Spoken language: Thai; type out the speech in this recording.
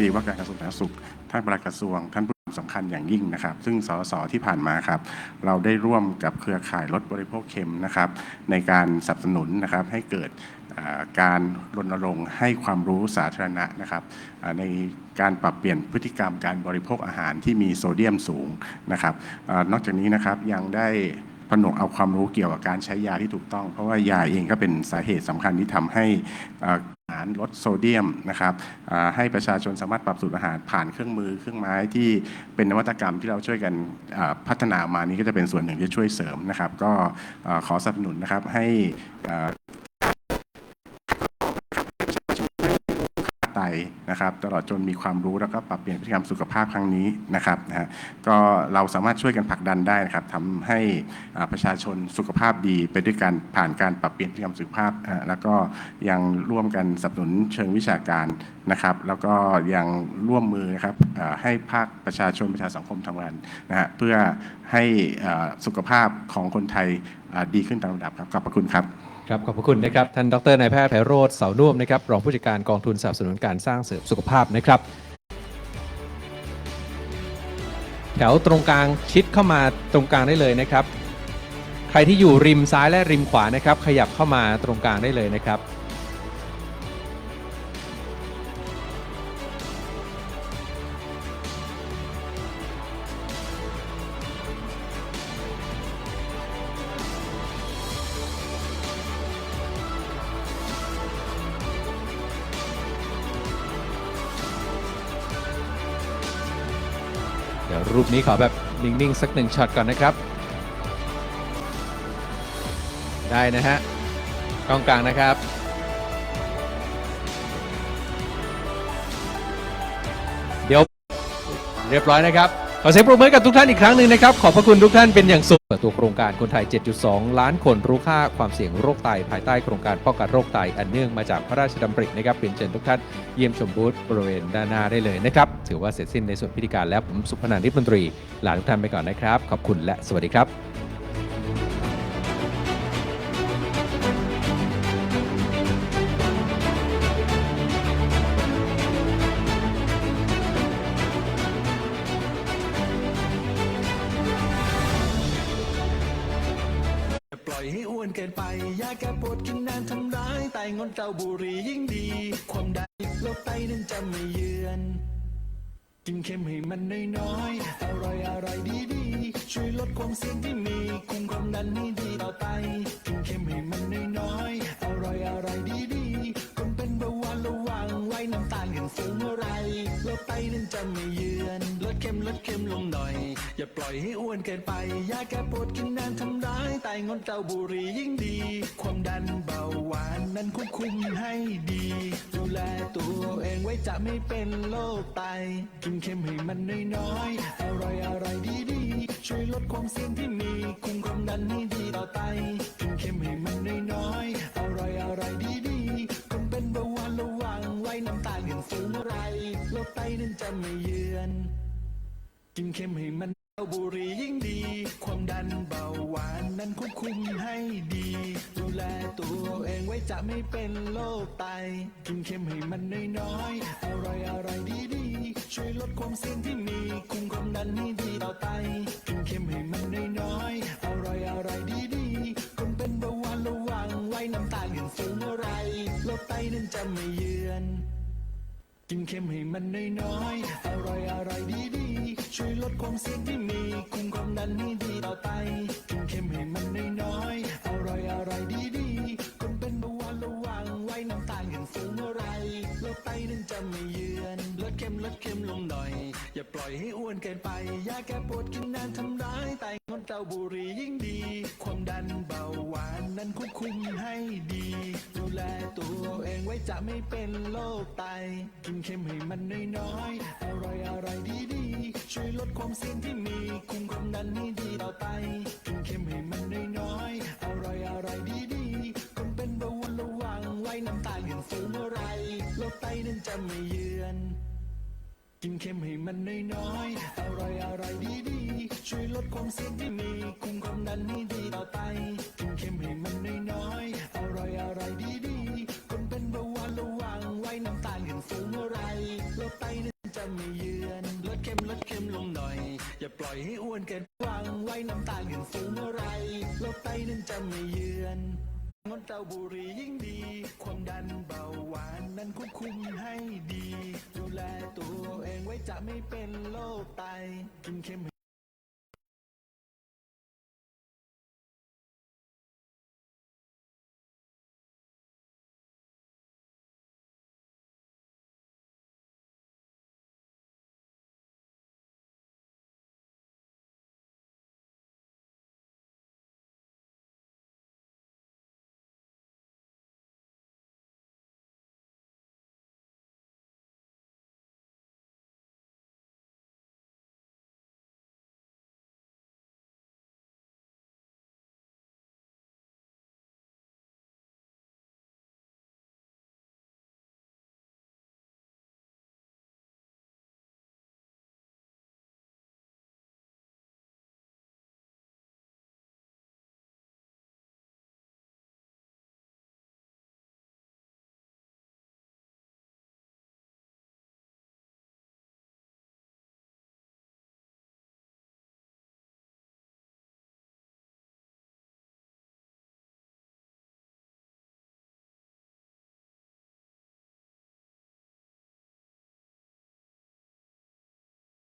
ตรีว่าการกระทรวงสาธารณสุข ท่านปลัดกระทรวง ท่านผู้สำคัญอย่างยิ่งนะครับ ซึ่งสสที่ผ่านมาครับ เราได้ร่วมกับเครือข่ายลดบริโภคเค็มนะครับ ในการสนับสนุนนะครับให้เกิดการรณรงค์ให้ความรู้สาธารณะนะครับในการปรับเปลี่ยนพฤติกรรมการบริโภคอาหารที่มีโซเดียมสูงนะครับอนอกจากนี้นะครับยังได้ ผนวกเอาความรู้เกี่ยวกับการใช้ยาที่ถูกต้อง เพราะว่ายาเองก็เป็นสาเหตุสำคัญที่ทำให้อาหารลดโซเดียมนะครับให้ประชาชนสามารถปรับสูตรอาหารผ่านเครื่องมือเครื่องไม้ที่เป็นนวัตกรรมที่เราช่วยกันพัฒนามานี้ก็จะเป็นส่วนหนึ่งที่ช่วยเสริมนะครับ ก็ขอสนับสนุนนะครับให้ นะครับตลอดจนมีความรู้แล้วก็ปรับเปลี่ยนพฤติกรรมสุขภาพครั้งนี้นะครับนะฮะก็เราสามารถช่วยกันผลักดันได้นะครับทำให้ประชาชนสุขภาพดีไปด้วยกันผ่านการปรับเปลี่ยนพฤติกรรมสุขภาพ แล้วก็ยังร่วมกันสนับสนุนเชิงวิชาการนะครับ แล้วก็ยังร่วมมือนะครับให้ภาคประชาชนประชาสังคมทำงานนะฮะเพื่อให้สุขภาพของคนไทยดีขึ้นตามลำดับครับขอบพระคุณครับ ครับขอบพระคุณนะครับท่านดรนายแพทย์ไพโรธเสานุ่วมนะครับรองผู้จัดการกองทุนสนับสนุนการสร้างเสริมสุขภาพนะครับ แถวตรงกลางชิดเข้ามาตรงกลางได้เลยนะครับ ใครที่อยู่ริมซ้ายและริมขวานะครับ ขยับเข้ามาตรงกลางได้เลยนะครับ เดี๋ยวรูปนี้ขอแบบนิ่ง ๆ สักหนึ่งช็อตก่อนนะครับ ได้นะฮะกล้องกลางนะครับ เดี๋ยวเรียบร้อยนะครับ ขอเสียงปรบมือกับทุกท่านอีกครั้งหนึ่งนะครับ ขอบพระคุณทุกท่านเป็นอย่างสูงตัวโครงการคนไทย 7.2 ล้านคนรู้ค่าความเสี่ยงโรคไตภายใต้โครงการป้องกันโรคไตอันเนื่องมาจากพระราชดำรินะครับเป็นเชิญทุกท่านเยี่ยมชมบูธบริเวณด้านหน้าได้เลยนะครับ ถือว่าเสร็จสิ้นในส่วนพิธีการแล้วผมสุพนันท์นิพนตรีลาทุกท่านไปก่อนนะครับ ขอบคุณและสวัสดีครับ อย่าปล่อยให้อ้วนเกินไป ยาแก้ปวดกินนานทำร้ายไตงดเจ้าบุหรี่ยิ่งดี ความดันโรคไตนั้นจะไม่เยือน กินเค็มให้มันน้อยๆอร่อยอร่อยดีดีๆช่วยลดความเสี่ยงที่มีคุมความดันให้ดีต่อไตกินเค็มให้มันน้อยๆอร่อยอร่อยดีดีำตาลขึ้นสูงเมื่อไรโรคไตนั้นจะไม่เยือนลดเค็มลดเค็มลงหน่อย อย่าปล่อยให้อ้วนเกินไปยาแก้ปวดกินนานทำร้ายไตงดเจ้าบุหรี่ยิ่งดี ความดันเบาหวานนั้นควบคุมให้ดี ดูแลตัวเองไว้จะไม่เป็นโรคไต กินเค็มให้มันน้อยๆอร่อยอร่อยดีดีๆช่วยลดความเสี่ยงที่มีคุมความดันให้ดีต่อไตกิน รคไตนั้นจะไม่เยือน กินเค็มให้มันเอาบุหรี่ยิ่งดี ความดันเบาหวานนั้นควบคุมให้ดี ดูแลตัวเองไว้จะไม่เป็นโรคไต กินเค็มให้มันน้อยๆอร่อยอร่อยดีดีๆช่วยลดความเสี่ยงที่มี คุมความดันให้ดีต่อไตกินเค็มให้มันน้อยๆอร่อยอร่อยดีดีๆคนเป็นเบาหวานระวังไว้น้ำตาลขึ้นสูงเมื่อไรโรคไตนั้นจะไม่เยือน กินเค็มให้มันน้อยๆ อร่อยอร่อยดีดีๆช่วยลดความเสี่ยงที่มี คุมความดันให้ดีต่อไตกินเค็มให้มันน้อยๆ อร่อยอร่อยดีดีๆคนเป็นเบาหวานระวังไว้น้ำตาลขึ้นสูงเมื่อไรโรคไตนั้นจะไม่เยือนลดเค็มลดเค็มลงหน่อย อย่าปล่อยให้อ้วนเกินไป ยาแก้ปวดกินนานทำร้ายไต งดเจ้าบุรียิ่งดี ความดันเบาหวานนั้นควบคุมให้ดี ดูแลตัวเองไว้จะไม่เป็นโรคไต กินเค็มให้มันน้อยๆ อร่อยอร่อยดีดีช่วยลดความเสี่ยงที่มี คุมความดันให้ดีต่อไตกินเค็มให้มันน้อยๆ อร่อยอร่อยดีดีคนเป็นเบาหวานระวังไว้น้ำตาลขึ้นสูงเมื่อไรโรคไตนั้นจะไม่เยือน กินเค็มให้มันน้อยๆ อร่อยอร่อยดีดีช่วยลดความเสี่ยงที่มี คุมความดันให้ดีต่อไตกินเค็มให้มันน้อยๆ อร่อยอร่อยดีดีคนเป็นเบาหวานระวังไว้น้ำตาลขึ้นสูงเมื่อไรโรคโรคไตนั้นจะไม่เยือน ลดเค็มลดเค็มลงหน่อย อย่าปล่อยให้อ้วนเกินวางไว้น้ำตาลขึ้นสูงเมื่อไรโรคไตนั้นจะไม่เยือน งดเตาบุรียิ่งดี ความดันเบาหวานนั้นควบคุมให้ดี ดูแลตัวเองไว้จะไม่เป็นโรคไต กินเค็ม